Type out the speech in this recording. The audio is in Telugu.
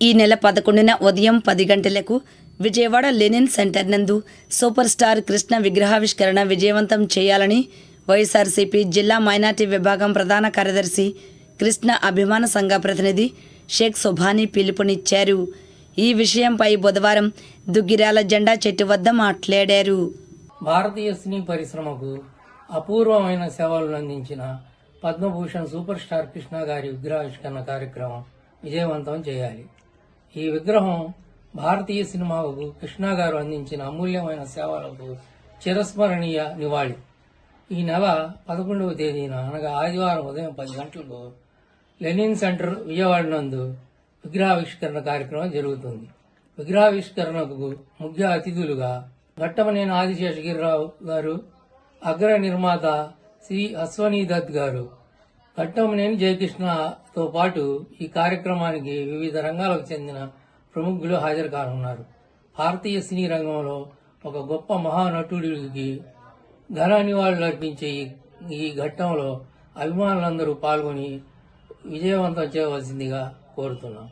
ఈ నెల పదకొండున ఉదయం పది గంటలకు విజయవాడ లెనిన్ సెంటర్ నందు సూపర్ స్టార్ కృష్ణ విగ్రహావిష్కరణ విజయవంతం చేయాలని వైఎస్ఆర్సీపీ జిల్లా మైనార్టీ విభాగం ప్రధాన కార్యదర్శి కృష్ణ అభిమాన సంఘ ప్రతినిధి షేక్ సుభాని పిలుపునిచ్చారు. ఈ విషయంపై బుధవారం దుగ్గిరాల జెండా చెట్టు వద్ద మాట్లాడారు. భారతీయ సినీ పరిశ్రమకు అపూర్వమైన సేవలు అందించిన పద్మభూషణ్ సూపర్ స్టార్ కృష్ణ గారి విగ్రహావిష్కరణ కార్యక్రమం విజయవంతం చేయాలి. ఈ విగ్రహం భారతీయ సినిమాకు కృష్ణ గారు అందించిన అమూల్యమైన సేవలకు చిరస్మరణీయ నివాళి. ఈ నెల పదకొండవ తేదీన అనగా ఆదివారం ఉదయం పది గంటలకు లెనిన్ సెంటర్ విజయవాడ నందు విగ్రహావిష్కరణ కార్యక్రమం జరుగుతుంది. విగ్రహావిష్కరణకు ముఖ్య అతిథులుగా ఘట్టమనేని ఆదిశేషగిరిరావు గారు అగ్ర నిర్మాత శ్రీ అశ్వనీ దత్ గారు ఘట్టమనేని జయకృష్ణతో పాటు ఈ కార్యక్రమానికి వివిధ రంగాలకు చెందిన ప్రముఖులు హాజరు కానున్నారు. భారతీయ సినీ రంగంలో ఒక గొప్ప మహానటుడికి ఘన నివాళులు అర్పించే ఈ- ఈ ఘట్టంలో అభిమానులందరూ పాల్గొని విజయవంతం చేయవలసిందిగా కోరుతున్నాం.